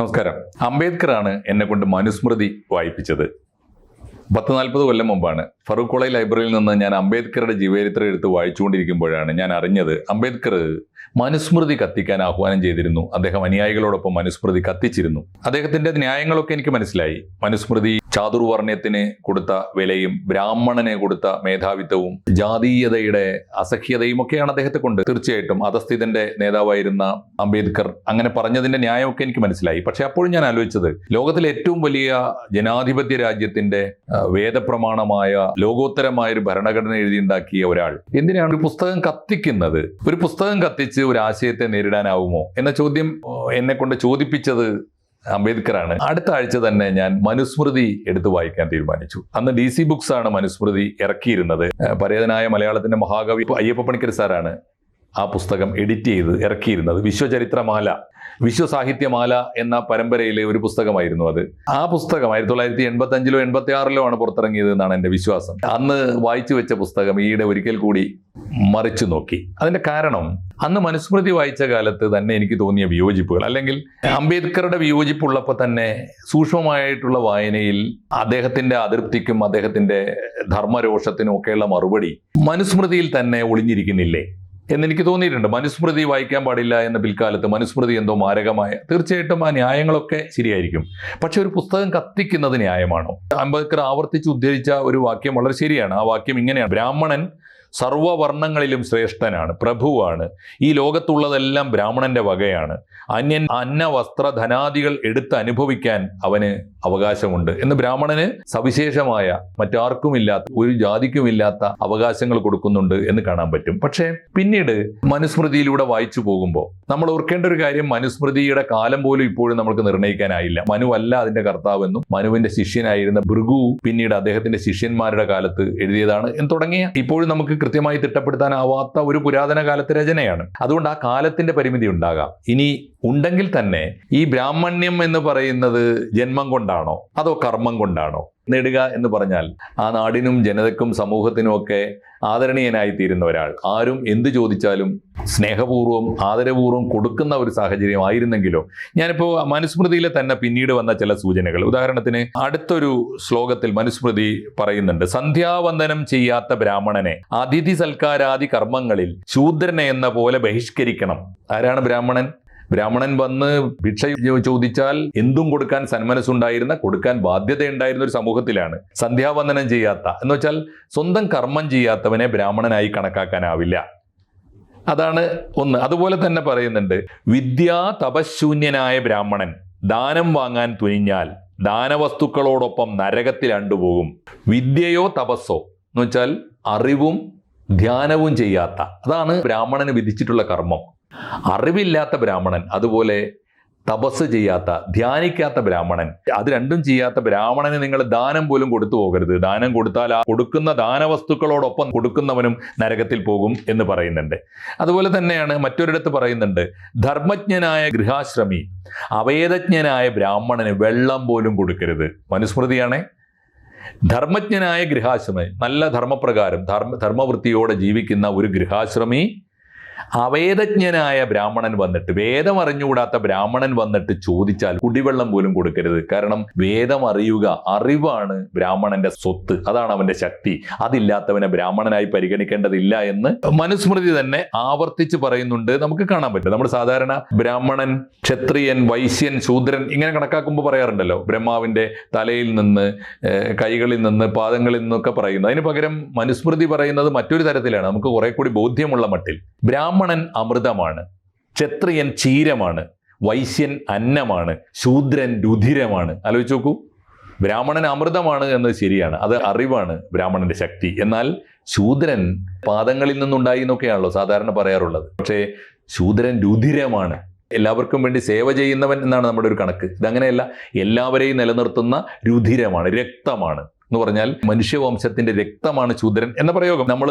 നമസ്കാരം. അംബേദ്കറാണ് എന്നെ കൊണ്ട് മനുസ്മൃതി വായിപ്പിച്ചത്. പത്ത് നാൽപ്പത് കൊല്ലം മുമ്പാണ്. ഫറൂഖ് കോളേജ് ലൈബ്രറിയിൽ നിന്ന് ഞാൻ അംബേദ്കറുടെ ജീവചരിത്രം എടുത്ത് വായിച്ചുകൊണ്ടിരിക്കുമ്പോഴാണ് ഞാൻ അറിഞ്ഞത് അംബേദ്കർ മനുസ്മൃതി കത്തിക്കാൻ ആഹ്വാനം ചെയ്തിരുന്നു. അദ്ദേഹം അനുയായികളോടൊപ്പം മനുസ്മൃതി കത്തിച്ചിരുന്നു. അദ്ദേഹത്തിന്റെ ന്യായങ്ങളൊക്കെ എനിക്ക് മനസ്സിലായി. മനുസ്മൃതി ചാതുർവർണയത്തിന് കൊടുത്ത വിലയും ബ്രാഹ്മണനെ കൊടുത്ത മേധാവിത്വവും ജാതീയതയുടെ അസഹ്യതയും ഒക്കെയാണ് അദ്ദേഹത്തെ കൊണ്ട് തീർച്ചയായിട്ടും അധസ്ഥിതന്റെ നേതാവായിരുന്ന അംബേദ്കർ അങ്ങനെ പറഞ്ഞതിന്റെ ന്യായമൊക്കെ എനിക്ക് മനസ്സിലായി. പക്ഷെ അപ്പോഴും ഞാൻ ആലോചിച്ചത് ലോകത്തിലെ ഏറ്റവും വലിയ ജനാധിപത്യ രാജ്യത്തിന്റെ വേദപ്രമാണമായ ലോകോത്തരമായ ഒരു ഭരണഘടന എഴുതിയുണ്ടാക്കിയ ഒരാൾ. എന്തിനാണ് ഒരു പുസ്തകം കത്തിക്കുന്നത്? ഒരു പുസ്തകം കത്തിച്ച് ഒരു ആശയത്തെ നേരിടാനാവുമോ എന്ന ചോദ്യം എന്നെ കൊണ്ട് ചോദിപ്പിച്ചത് അംബേദ്കറാണ്. അടുത്ത ആഴ്ച തന്നെ ഞാൻ മനുസ്മൃതി എടുത്ത് വായിക്കാൻ തീരുമാനിച്ചു. അന്ന് ഡി സി ബുക്സ് ആണ് മനുസ്മൃതി ഇറക്കിയിരുന്നത്. പരേതനായ മലയാളത്തിന്റെ മഹാകവി അയ്യപ്പ പണിക്കർ സാറാണ് ആ പുസ്തകം എഡിറ്റ് ചെയ്ത് ഇറക്കിയിരുന്നത് വിശ്വചരിത്രമാല വിശ്വസാഹിത്യമാല എന്ന പരമ്പരയിലെ ഒരു പുസ്തകമായിരുന്നു അത്. ആ പുസ്തകം ആയിരത്തി തൊള്ളായിരത്തി എൺപത്തി അഞ്ചിലോ എൺപത്തി ആറിലോ ആണ് പുറത്തിറങ്ങിയത് എന്നാണ് എന്റെ വിശ്വാസം. അന്ന് വായിച്ചു വെച്ച പുസ്തകം ഈയിടെ ഒരിക്കൽ കൂടി മറിച്ചു നോക്കി. അതിന്റെ കാരണം അന്ന് മനുസ്മൃതി വായിച്ച കാലത്ത് തന്നെ എനിക്ക് തോന്നിയ വിയോജിപ്പുകൾ അല്ലെങ്കിൽ അംബേദ്കറുടെ വിയോജിപ്പുള്ളപ്പോൾ തന്നെ സൂക്ഷ്മമായിട്ടുള്ള വായനയിൽ അദ്ദേഹത്തിന്റെ അതൃപ്തിക്കും അദ്ദേഹത്തിന്റെ ധർമ്മരോഷത്തിനും ഒക്കെയുള്ള മറുപടി മനുസ്മൃതിയിൽ തന്നെ ഒളിഞ്ഞിരിക്കുന്നില്ലേ? എന്നെനിക്ക് തോന്നിയിട്ടുണ്ട്. മനുസ്മൃതി വായിക്കാൻ പാടില്ല എന്ന പിൽക്കാലത്ത് മനുസ്മൃതി എന്തോ മാരകമായ തീർച്ചയായിട്ടും ആ ന്യായങ്ങളൊക്കെ ശരിയായിരിക്കും. പക്ഷെ ഒരു പുസ്തകം കത്തിക്കുന്നത് ന്യായമാണോ? അംബേദ്കർ ആവർത്തിച്ച് ഉദ്ധരിച്ച ഒരു വാക്യം വളരെ ശരിയാണ്. ആ വാക്യം ഇങ്ങനെയാണ്. ബ്രാഹ്മണൻ സർവവർണങ്ങളിലും ശ്രേഷ്ഠനാണ് പ്രഭുവാണ്. ഈ ലോകത്തുള്ളതെല്ലാം ബ്രാഹ്മണന്റെ വകയാണ്. അന്യൻ അന്ന വസ്ത്ര ധനാദികൾ എടുത്ത് അനുഭവിക്കാൻ അവന് അവകാശമുണ്ട്. എന്ന് ബ്രാഹ്മണന് സവിശേഷമായ മറ്റാർക്കുമില്ലാത്ത ഒരു ജാതിക്കുമില്ലാത്ത അവകാശങ്ങൾ കൊടുക്കുന്നുണ്ട് എന്ന് കാണാൻ പറ്റും. പക്ഷേ പിന്നീട് മനുസ്മൃതിയിലൂടെ വായിച്ചു പോകുമ്പോൾ നമ്മൾ ഓർക്കേണ്ട ഒരു കാര്യം മനുസ്മൃതിയുടെ കാലം പോലും ഇപ്പോഴും നമുക്ക് നിർണയിക്കാനായില്ല മനു അല്ല അതിന്റെ കർത്താവെന്നും മനുവിന്റെ ശിഷ്യനായിരുന്ന ഭൃഗു പിന്നീട് അദ്ദേഹത്തിന്റെ ശിഷ്യന്മാരുടെ കാലത്ത് എഴുതിയതാണ് എന്ന് തുടങ്ങിയ ഇപ്പോഴും നമുക്ക് കൃത്യമായി തിട്ടപ്പെടുത്താനാവാത്ത ഒരു പുരാതന കാലത്തെ രചനയാണ്. അതുകൊണ്ട് ആ കാലത്തിന്റെ പരിമിതി ഉണ്ടാകാം. ഇനി ഉണ്ടെങ്കിൽ തന്നെ ഈ ബ്രാഹ്മണ്യം എന്ന് പറയുന്നത് ജന്മം കൊണ്ടാണോ? അതോ കർമ്മം കൊണ്ടാണോ? നേടുക എന്ന് പറഞ്ഞാൽ ആ നാടിനും ജനതക്കും സമൂഹത്തിനും ഒക്കെ ആദരണീയനായി തീരുന്ന ഒരാൾ. ആരും എന്ത് ചോദിച്ചാലും സ്നേഹപൂർവം ആദരപൂർവം കൊടുക്കുന്ന ഒരു സാഹചര്യം ആയിരുന്നെങ്കിലോ ഞാനിപ്പോൾ മനുസ്മൃതിയിലെ തന്നെ പിന്നീട് വന്ന ചില സൂചനകൾ. ഉദാഹരണത്തിന് അടുത്തൊരു ശ്ലോകത്തിൽ മനുസ്മൃതി പറയുന്നുണ്ട് സന്ധ്യാവന്ദനം ചെയ്യാത്ത ബ്രാഹ്മണനെ അതിഥി സൽക്കാരാദി കർമ്മങ്ങളിൽ ശൂദ്രനെ എന്ന പോലെ ബഹിഷ്കരിക്കണം. ആരാണ് ബ്രാഹ്മണൻ? ബ്രാഹ്മണൻ വന്ന് ഭിക്ഷ ചോദിച്ചാൽ എന്തും കൊടുക്കാൻ സന്മനസ്സുണ്ടായിരുന്ന കൊടുക്കാൻ ബാധ്യതയുണ്ടായിരുന്ന ഒരു സമൂഹത്തിലാണ് സന്ധ്യാവന്ദനം ചെയ്യാത്ത. എന്ന് വെച്ചാൽ സ്വന്തം കർമ്മം ചെയ്യാത്തവനെ ബ്രാഹ്മണനായി കണക്കാക്കാനാവില്ല. അതാണ് ഒന്ന്. അതുപോലെ തന്നെ പറയുന്നുണ്ട് വിദ്യാ തപശൂന്യനായ ബ്രാഹ്മണൻ ദാനം വാങ്ങാൻ തുനിഞ്ഞാൽ ദാനവസ്തുക്കളോടൊപ്പം നരകത്തിൽ അണ്ടുപോകും. വിദ്യയോ തപസ്സോ? എന്ന് വെച്ചാൽ അറിവും ധ്യാനവും ചെയ്യാത്ത. അതാണ് ബ്രാഹ്മണന് വിധിച്ചിട്ടുള്ള കർമ്മം. അറിവില്ലാത്ത ബ്രാഹ്മണൻ അതുപോലെ തപസ് ചെയ്യാത്ത ധ്യാനിക്കാത്ത ബ്രാഹ്മണൻ. അത് രണ്ടും ചെയ്യാത്ത ബ്രാഹ്മണന് നിങ്ങൾ ദാനം പോലും കൊടുത്തു പോകരുത്. ദാനം കൊടുത്താൽ ആ കൊടുക്കുന്ന ദാനവസ്തുക്കളോടൊപ്പം കൊടുക്കുന്നവനും നരകത്തിൽ പോകും എന്ന് പറയുന്നുണ്ട്. അതുപോലെ തന്നെയാണ് മറ്റൊരിടത്ത് പറയുന്നുണ്ട് ധർമ്മജ്ഞനായ ഗൃഹാശ്രമി അവേദജ്ഞനായ ബ്രാഹ്മണന് വെള്ളം പോലും കൊടുക്കരുത്. മനുസ്മൃതിയാണേ. ധർമ്മജ്ഞനായ ഗൃഹാശ്രമി നല്ല ധർമ്മപ്രകാരം ധർമ്മ ധർമ്മവൃത്തിയോടെ ജീവിക്കുന്ന ഒരു ഗൃഹാശ്രമി അവേദജ്ഞനായ ബ്രാഹ്മണൻ വന്നിട്ട് വേദം അറിഞ്ഞുകൂടാത്ത ബ്രാഹ്മണൻ വന്നിട്ട് ചോദിച്ചാൽ കുടിവെള്ളം പോലും കൊടുക്കരുത്. കാരണം വേദം അറിയുക അറിവാണ് ബ്രാഹ്മണന്റെ സ്വത്ത്. അതാണ് അവന്റെ ശക്തി. അതില്ലാത്തവനെ ബ്രാഹ്മണനായി പരിഗണിക്കേണ്ടതില്ല എന്ന് മനുസ്മൃതി തന്നെ ആവർത്തിച്ച് പറയുന്നുണ്ട്. നമുക്ക് കാണാൻ പറ്റും. നമ്മൾ സാധാരണ ബ്രാഹ്മണൻ ക്ഷത്രിയൻ വൈശ്യൻ ശൂദ്രൻ ഇങ്ങനെ കണക്കാക്കുമ്പോൾ പറയാറുണ്ടല്ലോ. ബ്രഹ്മാവിന്റെ തലയിൽ നിന്ന് കൈകളിൽ നിന്ന് പാദങ്ങളിൽ നിന്നൊക്കെ പറയുന്നു. അതിന് പകരം മനുസ്മൃതി പറയുന്നത് മറ്റൊരു തരത്തിലാണ്. നമുക്ക് കുറെ കൂടി ബോധ്യമുള്ള മട്ടിൽ. ബ്രാഹ്മണൻ അമൃതമാണ്. ക്ഷത്രിയൻ ക്ഷീരമാണ്. വൈശ്യൻ അന്നമാണ്. ശൂദ്രൻ രുധിരമാണ്. ആലോചിച്ച് നോക്കൂ. ബ്രാഹ്മണൻ അമൃതമാണ് എന്നത് ശരിയാണ്. അത് അറിവാണ് ബ്രാഹ്മണന്റെ ശക്തി. എന്നാൽ ശൂദ്രൻ പാദങ്ങളിൽ നിന്നുണ്ടായി എന്നൊക്കെയാണല്ലോ സാധാരണ പറയാറുള്ളത്. പക്ഷേ ശൂദ്രൻ രുധിരമാണ്. എല്ലാവർക്കും വേണ്ടി സേവ ചെയ്യുന്നവൻ എന്നാണ് നമ്മുടെ ഒരു കണക്ക്. ഇതങ്ങനെയല്ല. എല്ലാവരെയും നിലനിർത്തുന്ന രുധിരമാണ് രക്തമാണ്. എന്ന് പറഞ്ഞാൽ മനുഷ്യവംശത്തിന്റെ രക്തമാണ് ശൂദ്രൻ എന്ന പ്രയോഗം. നമ്മൾ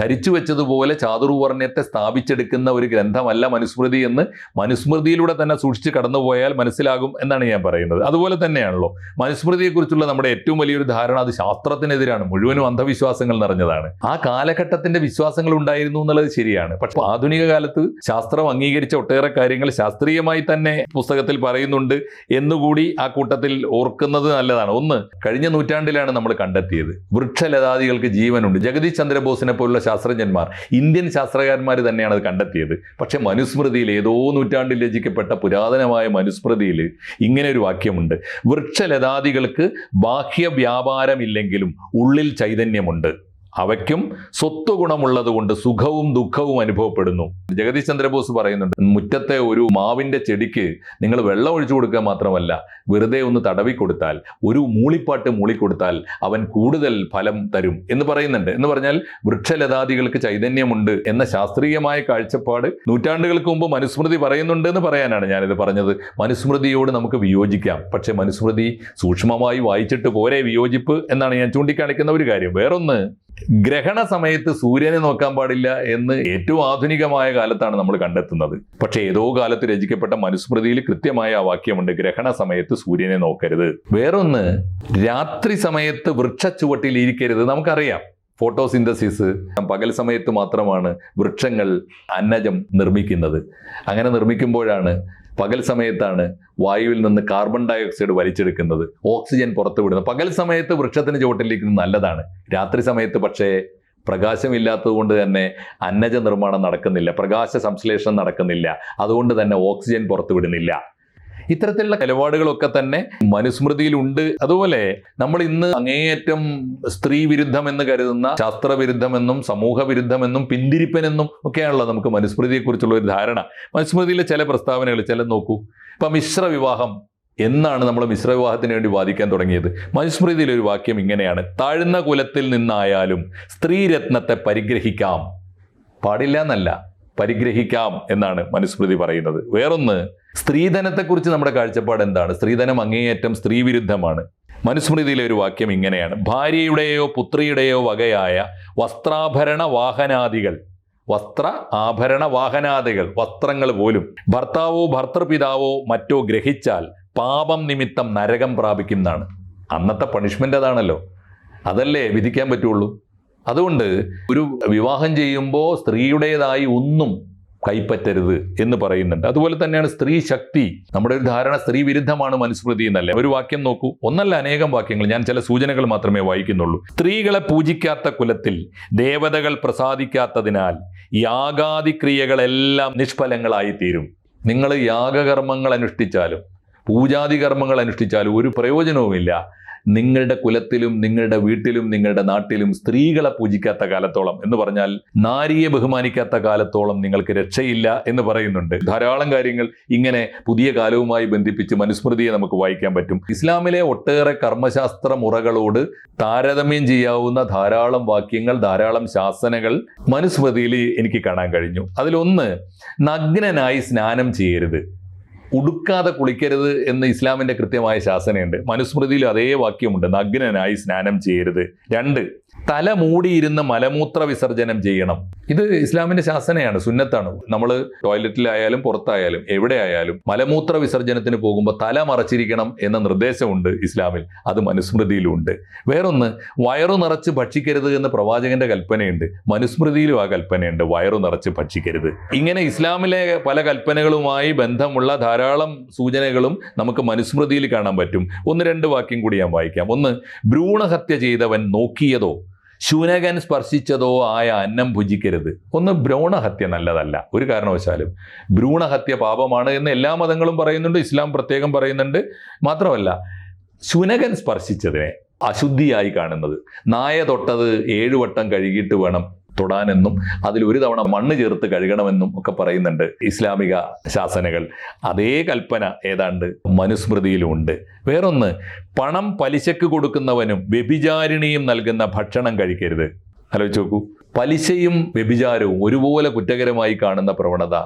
ധരിച്ചു വെച്ചതുപോലെ ചാതുർവർണയത്തെ സ്ഥാപിച്ചെടുക്കുന്ന ഒരു ഗ്രന്ഥമല്ല മനുസ്മൃതി എന്ന് മനുസ്മൃതിയിലൂടെ തന്നെ സൂക്ഷിച്ച് കടന്നുപോയാൽ മനസ്സിലാകും എന്നാണ് ഞാൻ പറയുന്നത്. അതുപോലെ തന്നെയാണല്ലോ മനുസ്മൃതിയെക്കുറിച്ചുള്ള നമ്മുടെ ഏറ്റവും വലിയൊരു ധാരണ അത് ശാസ്ത്രത്തിനെതിരാണ് മുഴുവനും അന്ധവിശ്വാസങ്ങൾ നിറഞ്ഞതാണ്. ആ കാലഘട്ടത്തിന്റെ വിശ്വാസങ്ങൾ ഉണ്ടായിരുന്നു എന്നുള്ളത് ശരിയാണ്. പക്ഷെ ആധുനിക കാലത്ത് ശാസ്ത്രം അംഗീകരിച്ച ഒട്ടേറെ കാര്യങ്ങൾ ശാസ്ത്രീയമായി തന്നെ പുസ്തകത്തിൽ പറയുന്നുണ്ട് എന്നുകൂടി ആ കൂട്ടത്തിൽ ഓർക്കുന്നത് നല്ലതാണ്. ഒന്ന് കഴിഞ്ഞ നൂറ്റാണ്ടിലാണ് നമ്മൾ കണ്ടെത്തിയത്? വൃക്ഷലതാദികൾക്ക് ജീവനുണ്ട്. ജഗദീഷ് ചന്ദ്രബോസിനെ പോലുള്ള ശാസ്ത്രജ്ഞന്മാർ ഇന്ത്യൻ ശാസ്ത്രകാരന്മാർ തന്നെയാണ് അത് കണ്ടെത്തിയത്. പക്ഷെ മനുസ്മൃതിയിൽ ഏതോ നൂറ്റാണ്ടിൽ രചിക്കപ്പെട്ട പുരാതനമായ മനുസ്മൃതിയിൽ ഇങ്ങനെ ഒരു വാക്യമുണ്ട്. വൃക്ഷലതാദികൾക്ക് ബാഹ്യ വ്യാപാരമില്ലെങ്കിലും ഉള്ളിൽ ചൈതന്യമുണ്ട്. അവയ്ക്കും സ്വത്വഗുണമുള്ളത് കൊണ്ട് സുഖവും ദുഃഖവും അനുഭവപ്പെടുന്നു. ജഗദീഷ് ചന്ദ്രബോസ് പറയുന്നുണ്ട് മുറ്റത്തെ ഒരു മാവിന്റെ ചെടിക്ക് നിങ്ങൾ വെള്ളം ഒഴിച്ചു കൊടുക്കുക മാത്രമല്ല വെറുതെ ഒന്ന് തടവി കൊടുത്താൽ ഒരു മൂളിപ്പാട്ട് മൂളിക്കൊടുത്താൽ അവൻ കൂടുതൽ ഫലം തരും. എന്ന് പറയുന്നുണ്ട്. എന്ന് പറഞ്ഞാൽ വൃക്ഷലതാദികൾക്ക് ചൈതന്യമുണ്ട് എന്ന ശാസ്ത്രീയമായ കാഴ്ചപ്പാട് നൂറ്റാണ്ടുകൾക്ക് മുമ്പ് മനുസ്മൃതി പറയുന്നുണ്ട് എന്ന് പറയാനാണ് ഞാനിത് പറഞ്ഞത്. മനുസ്മൃതിയോട് നമുക്ക് വിയോജിക്കാം. പക്ഷേ മനുസ്മൃതി സൂക്ഷ്മമായി വായിച്ചിട്ട് പോരെ വിയോജിപ്പ് എന്നാണ് ഞാൻ ചൂണ്ടിക്കാണിക്കുന്ന ഒരു കാര്യം. വേറൊന്ന് ഗ്രഹണ സമയത്ത് സൂര്യനെ നോക്കാൻ പാടില്ല എന്ന് ഏറ്റവും ആധുനികമായ കാലത്താണ് നമ്മൾ കണ്ടെത്തുന്നത്. പക്ഷേ ഏതോ കാലത്ത് രചിക്കപ്പെട്ട മനുസ്മൃതിയിൽ കൃത്യമായ ആ വാക്യമുണ്ട് ഗ്രഹണ സമയത്ത് സൂര്യനെ നോക്കരുത്. വേറൊന്ന് രാത്രി സമയത്ത് വൃക്ഷച്ചുവട്ടിൽ ഇരിക്കരുത്. നമുക്കറിയാം ഫോട്ടോസിന്തസിസ് പകൽ സമയത്ത് മാത്രമാണ് വൃക്ഷങ്ങൾ അന്നജം നിർമ്മിക്കുന്നത്. അങ്ങനെ നിർമ്മിക്കുമ്പോഴാണ് പകൽ സമയത്താണ് വായുവിൽ നിന്ന് കാർബൺ ഡൈ ഓക്സൈഡ് വലിച്ചെടുക്കുന്നത് ഓക്സിജൻ പുറത്തു വിടുന്നത് പകൽ സമയത്ത് വൃക്ഷത്തിന് ചുവട്ടിലിരിക്കുന്നത് നല്ലതാണ്. രാത്രി സമയത്ത് പക്ഷേ പ്രകാശമില്ലാത്തത് കൊണ്ട് തന്നെ അന്നജ നിർമ്മാണം നടക്കുന്നില്ല പ്രകാശ സംശ്ലേഷണം നടക്കുന്നില്ല. അതുകൊണ്ട് തന്നെ ഓക്സിജൻ പുറത്തു വിടുന്നില്ല ഇത്തരത്തിലുള്ള നിലപാടുകളൊക്കെ തന്നെ മനുസ്മൃതിയിലുണ്ട്. അതുപോലെ നമ്മൾ ഇന്ന് അങ്ങേയറ്റം സ്ത്രീ വിരുദ്ധം എന്ന് കരുതുന്ന ശാസ്ത്രവിരുദ്ധമെന്നും സമൂഹ വിരുദ്ധമെന്നും പിന്തിരിപ്പനെന്നും ഒക്കെയാണല്ലോ നമുക്ക് മനുസ്മൃതിയെക്കുറിച്ചുള്ള ഒരു ധാരണ. മനുസ്മൃതിയിലെ ചില പ്രസ്താവനകൾ ചില നോക്കൂ. ഇപ്പൊ മിശ്ര വിവാഹം എന്നാണ് നമ്മൾ മിശ്രവിവാഹത്തിന് വേണ്ടി വാദിക്കാൻ തുടങ്ങിയത്. മനുസ്മൃതിയിൽ ഒരു വാക്യം ഇങ്ങനെയാണ്. താഴ്ന്ന കുലത്തിൽ നിന്നായാലും സ്ത്രീരത്നത്തെ പരിഗ്രഹിക്കാം. പാടില്ല എന്നല്ല. പരിഗ്രഹിക്കാം എന്നാണ് മനുസ്മൃതി പറയുന്നത്. വേറൊന്ന് സ്ത്രീധനത്തെക്കുറിച്ച് നമ്മുടെ കാഴ്ചപ്പാട് എന്താണ്? സ്ത്രീധനം അങ്ങേയറ്റം സ്ത്രീവിരുദ്ധമാണ്. മനുസ്മൃതിയിലെ ഒരു വാക്യം ഇങ്ങനെയാണ്. ഭാര്യയുടെയോ പുത്രിയുടെയോ വകയായ വസ്ത്രാഭരണ വാഹനാദികൾ വസ്ത്ര ആഭരണ വാഹനാദികൾ വസ്ത്രങ്ങൾ പോലും ഭർത്താവോ ഭർത്തൃപിതാവോ മറ്റോ ഗ്രഹിച്ചാൽ പാപം നിമിത്തം നരകം പ്രാപിക്കുന്നതാണ്. അന്നത്തെ പണിഷ്മെന്റ് അതാണല്ലോ. അതല്ലേ വിധിക്കാൻ പറ്റുള്ളൂ? അതുകൊണ്ട് ഒരു വിവാഹം ചെയ്യുമ്പോൾ സ്ത്രീയുടേതായി ഒന്നും കൈപ്പറ്റരുത് എന്ന് പറയുന്നുണ്ട്. അതുപോലെ തന്നെയാണ് സ്ത്രീ ശക്തി. നമ്മുടെ ഒരു ധാരണ സ്ത്രീ വിരുദ്ധമാണ് മനുസ്മൃതി എന്നല്ല? ഒരു വാക്യം നോക്കൂ. ഒന്നല്ല അനേകം വാക്യങ്ങൾ. ഞാൻ ചില സൂചനകൾ മാത്രമേ വായിക്കുന്നുള്ളൂ. സ്ത്രീകളെ പൂജിക്കാത്ത കുലത്തിൽ ദേവതകൾ പ്രസാദിക്കാത്തതിനാൽ യാഗാതിക്രിയകളെല്ലാം നിഷ്ഫലങ്ങളായി തീരും നിങ്ങൾ യാഗകർമ്മങ്ങൾ അനുഷ്ഠിച്ചാലും പൂജാതി കർമ്മങ്ങൾ അനുഷ്ഠിച്ചാലും ഒരു പ്രയോജനവുമില്ല. നിങ്ങളുടെ കുലത്തിലും നിങ്ങളുടെ വീട്ടിലും നിങ്ങളുടെ നാട്ടിലും സ്ത്രീകളെ പൂജിക്കാത്ത കാലത്തോളം എന്ന് പറഞ്ഞാൽ നാരിയെ ബഹുമാനിക്കാത്ത കാലത്തോളം നിങ്ങൾക്ക് രക്ഷയില്ല എന്ന് പറയുന്നുണ്ട്. ധാരാളം കാര്യങ്ങൾ ഇങ്ങനെ പുതിയ കാലവുമായി ബന്ധിപ്പിച്ച് മനുസ്മൃതിയെ നമുക്ക് വായിക്കാൻ പറ്റും. ഇസ്ലാമിലെ ഒട്ടേറെ കർമ്മശാസ്ത്ര മുറകളോട് താരതമ്യം ചെയ്യാവുന്ന ധാരാളം വാക്യങ്ങൾ ധാരാളം ശാസനകൾ മനുസ്മൃതിയിൽ എനിക്ക് കാണാൻ കഴിഞ്ഞു. അതിലൊന്ന് നഗ്നനായി സ്നാനം ചെയ്യരുത്. ഉടുക്കാതെ കുളിക്കരുത് എന്ന് ഇസ്ലാമിന്റെ കൃത്യമായ ശാസനയുണ്ട്. മനുസ്മൃതിയിലും അതേ വാക്യമുണ്ട്. നഗ്നനായി സ്നാനം ചെയ്യരുത്. രണ്ട് തല മൂടിയിരുന്ന് മലമൂത്ര വിസർജനം ചെയ്യണം. ഇത് ഇസ്ലാമിന്റെ ശാസനയാണ് സുന്നത്താണ്. നമ്മൾ ടോയ്ലറ്റിലായാലും പുറത്തായാലും എവിടെ ആയാലും മലമൂത്ര വിസർജനത്തിന് പോകുമ്പോൾ തല മറച്ചിരിക്കണം എന്ന നിർദ്ദേശമുണ്ട് ഇസ്ലാമിൽ. അത് മനുസ്മൃതിയിലുമുണ്ട് വേറൊന്ന് വയറു നിറച്ച് ഭക്ഷിക്കരുത് എന്ന് പ്രവാചകന്റെ കൽപ്പനയുണ്ട്. മനുസ്മൃതിയിലും ആ കൽപ്പനയുണ്ട് വയറു നിറച്ച് ഭക്ഷിക്കരുത്. ഇങ്ങനെ ഇസ്ലാമിലെ പല കൽപ്പനകളുമായി ബന്ധമുള്ള ധാരാളം സൂചനകളും നമുക്ക് മനുസ്മൃതിയിൽ കാണാൻ പറ്റും. ഒന്ന് രണ്ട് വാക്യം കൂടി ഞാൻ വായിക്കാം. ഒന്ന് ഭ്രൂണഹത്യ ചെയ്തവൻ നോക്കിയതോ? ശുനകൻ സ്പർശിച്ചതോ ആയ അന്നം ഭുജിക്കരുത്. ഒന്ന് ഭ്രൂണഹത്യ നല്ലതല്ല. ഒരു കാരണവശാലും ഭ്രൂണഹത്യ പാപമാണ് എന്ന് എല്ലാ മതങ്ങളും പറയുന്നുണ്ട് ഇസ്ലാം പ്രത്യേകം പറയുന്നുണ്ട്. മാത്രമല്ല ശുനകൻ സ്പർശിച്ചതിനെ അശുദ്ധിയായി കാണുന്നത്. നായ തൊട്ടത് ഏഴുവട്ടം കഴുകിയിട്ട് വേണം. തൊടാനെന്നും അതിൽ ഒരു തവണ മണ്ണ് ചേർത്ത് കഴുകണമെന്നും ഒക്കെ പറയുന്നുണ്ട് ഇസ്ലാമിക ശാസനകൾ. അതേ കൽപ്പന ഏതാണ്ട് മനുസ്മൃതിയിലുമുണ്ട് വേറൊന്ന് പണം പലിശക്ക് കൊടുക്കുന്നവനും വ്യഭിചാരിണിയും നൽകുന്ന ഭക്ഷണം കഴിക്കരുത്. ആലോചിച്ച് നോക്കൂ. പലിശയും വ്യഭിചാരവും ഒരുപോലെ കുറ്റകരമായി കാണുന്ന പ്രവണത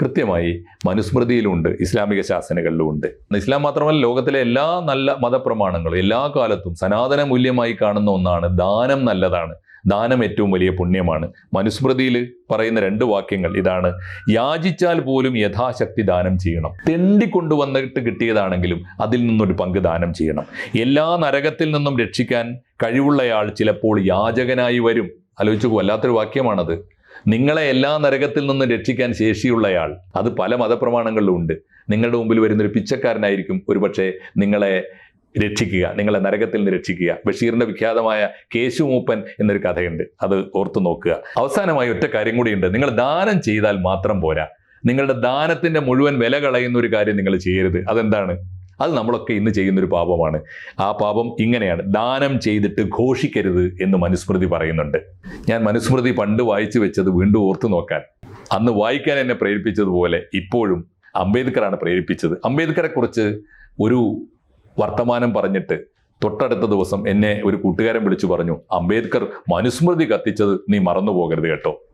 കൃത്യമായി മനുസ്മൃതിയിലുണ്ട് ഇസ്ലാമിക ശാസനകളിലുമുണ്ട് ഇസ്ലാം മാത്രമല്ല ലോകത്തിലെ എല്ലാ നല്ല മതപ്രമാണങ്ങളും എല്ലാ കാലത്തും സനാതന മൂല്യമായി കാണുന്ന ഒന്നാണ് ദാനം നല്ലതാണ്. ദാനം ഏറ്റവും വലിയ പുണ്യമാണ്. മനുസ്മൃതിയിൽ പറയുന്ന രണ്ട് വാക്യങ്ങൾ ഇതാണ്. യാചിച്ചാൽ പോലും യഥാശക്തി ദാനം ചെയ്യണം. തെണ്ടി കൊണ്ടുവന്നിട്ട് കിട്ടിയതാണെങ്കിലും അതിൽ നിന്നൊരു പങ്ക് ദാനം ചെയ്യണം. എല്ലാ നരകത്തിൽ നിന്നും രക്ഷിക്കാൻ കഴിവുള്ളയാൾ ചിലപ്പോൾ യാചകനായി വരും. ആലോചിച്ചു വല്ലാത്തൊരു വാക്യമാണത്. നിങ്ങളെ എല്ലാ നരകത്തിൽ നിന്നും രക്ഷിക്കാൻ ശേഷിയുള്ളയാൾ അത് പല മതപ്രമാണങ്ങളിലും ഉണ്ട്. നിങ്ങളുടെ മുമ്പിൽ വരുന്നൊരു പിച്ചക്കാരനായിരിക്കും ഒരുപക്ഷെ നിങ്ങളെ രക്ഷിക്കുക നിങ്ങളെ നരകത്തിൽ നിന്ന് രക്ഷിക്കുക. ബഷീറിന്റെ വിഖ്യാതമായ കേശു മൂപ്പൻ എന്നൊരു കഥയുണ്ട്. അത് ഓർത്തു നോക്കുക. അവസാനമായി ഒറ്റ കാര്യം കൂടിയുണ്ട്. നിങ്ങൾ ദാനം ചെയ്താൽ മാത്രം പോരാ. നിങ്ങളുടെ ദാനത്തിന്റെ മുഴുവൻ വില കളയുന്ന ഒരു കാര്യം നിങ്ങൾ ചെയ്യരുത്. അതെന്താണ്? അത് നമ്മളൊക്കെ ഇന്ന് ചെയ്യുന്ന ഒരു പാപമാണ്. ആ പാപം ഇങ്ങനെയാണ്. ദാനം ചെയ്തിട്ട് ഘോഷിക്കരുത് എന്ന് മനുസ്മൃതി പറയുന്നുണ്ട്. ഞാൻ മനുസ്മൃതി പണ്ട് വായിച്ചു വെച്ചത് വീണ്ടും ഓർത്തു നോക്കാൻ. അന്ന് വായിക്കാൻ എന്നെ പ്രേരിപ്പിച്ചതുപോലെ ഇപ്പോഴും അംബേദ്കറാണ് പ്രേരിപ്പിച്ചത്. അംബേദ്കറെ കുറിച്ച് ഒരു വർത്തമാനം പറഞ്ഞിട്ട് തൊട്ടടുത്ത ദിവസം എന്നെ ഒരു കൂട്ടുകാരൻ വിളിച്ചു പറഞ്ഞു അംബേദ്കർ മനുസ്മൃതി കത്തിച്ചത് നീ മറന്നു പോകരുത് കേട്ടോ.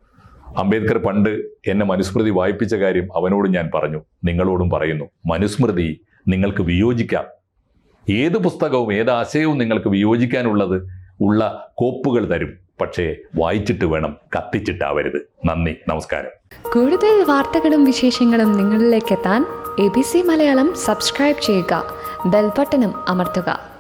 അംബേദ്കർ പണ്ട് എന്നെ മനുസ്മൃതി വായിപ്പിച്ച കാര്യം അവനോടും ഞാൻ പറഞ്ഞു നിങ്ങളോടും പറയുന്നു മനുസ്മൃതി നിങ്ങൾക്ക് വിയോജിക്കാം. ഏത് പുസ്തകവും ഏത് ആശയവും നിങ്ങൾക്ക് വിയോജിക്കാനുള്ളത് ഉള്ള കോപ്പുകൾ തരും. പക്ഷേ വായിച്ചിട്ട് വേണം കത്തിച്ചിട്ടാവരുത്. നന്ദി നമസ്കാരം. കൂടുതൽ വാർത്തകളും വിശേഷങ്ങളും നിങ്ങളിലേക്ക് എത്താൻ A B C Malayalam subscribe ചെയ്യുക ബെൽബട്ടനും അമർത്തുക.